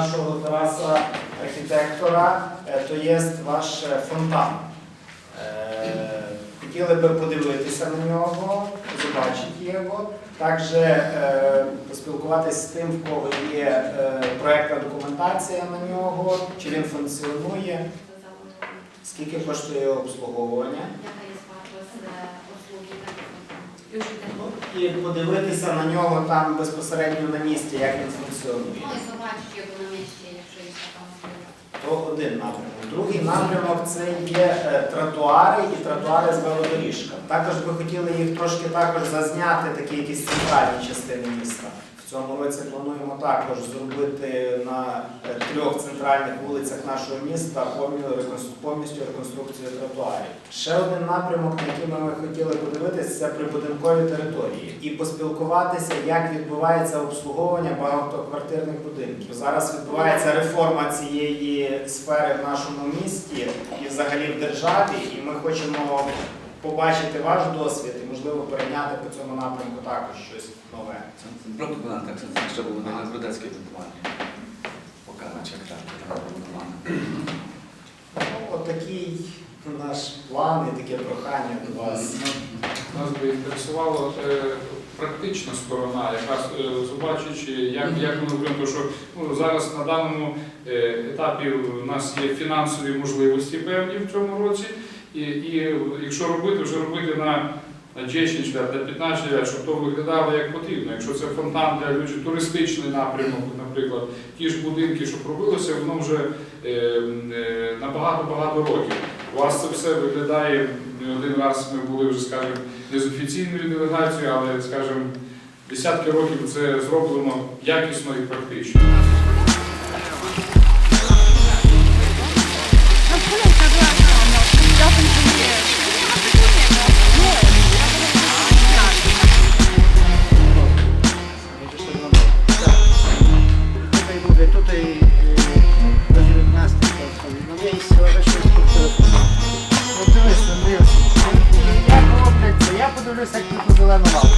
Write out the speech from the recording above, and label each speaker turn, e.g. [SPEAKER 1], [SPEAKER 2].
[SPEAKER 1] нашого Тараса архітектора, е, то є ваш е, фонтан. Е, Хотіли би подивитися на нього, побачити його. Також поспілкуватися з тим, в кого є проектна документація на нього, чи він функціонує, скільки коштує обслуговування. І подивитися на нього там безпосередньо на місці, як він функціонує.
[SPEAKER 2] Ну, і побачити його на місці, якщо є така можливість.
[SPEAKER 1] То один напрямок. Другий напрямок це є е, тротуари і тротуари з велодоріжками. Також би хотіли їх трошки також зазняти, такі якісь центральні частини міста. Цьому році плануємо також зробити на е, трьох центральних вулицях нашого міста повністю реконструкцію тротуарів. Ще один напрямок, на який ми хотіли подивитися, це прибудинкові території і поспілкуватися, як відбувається обслуговування багатоквартирних будинків. Зараз відбувається реформа цієї сфери в нашому місті і взагалі в державі, і ми хочемо побачити ваш досвід і можливо перейняти по цьому напрямку також щось нове.
[SPEAKER 3] План так ще було на Грудецьке будування. Показують, як так будування.
[SPEAKER 1] Ну, отакий наш план і таке прохання до вас.
[SPEAKER 4] Нас би інтересувала е, практична сторона, якраз е, побачивши, як, як ми робимо, що ну, зараз на даному е, етапі у нас є фінансові можливості певні в цьому році, і, і якщо робити, вже робити на на 10 чверть, на 15 чверть, щоб то виглядало як потрібно. Якщо це фонтан для людей, туристичний напрямок, наприклад, ті ж будинки, що робилося, воно вже е, е, на багато-багато років. У вас це все виглядає один раз. Ми були вже, скажімо, не з офіційною делегацією, але, скажімо, десятки років це зроблено якісно і практично.
[SPEAKER 5] Mówię, tutaj do 19 to jest no miejsce, ale się От дивись, я роблять я подивлюся, як тут зелену лавку.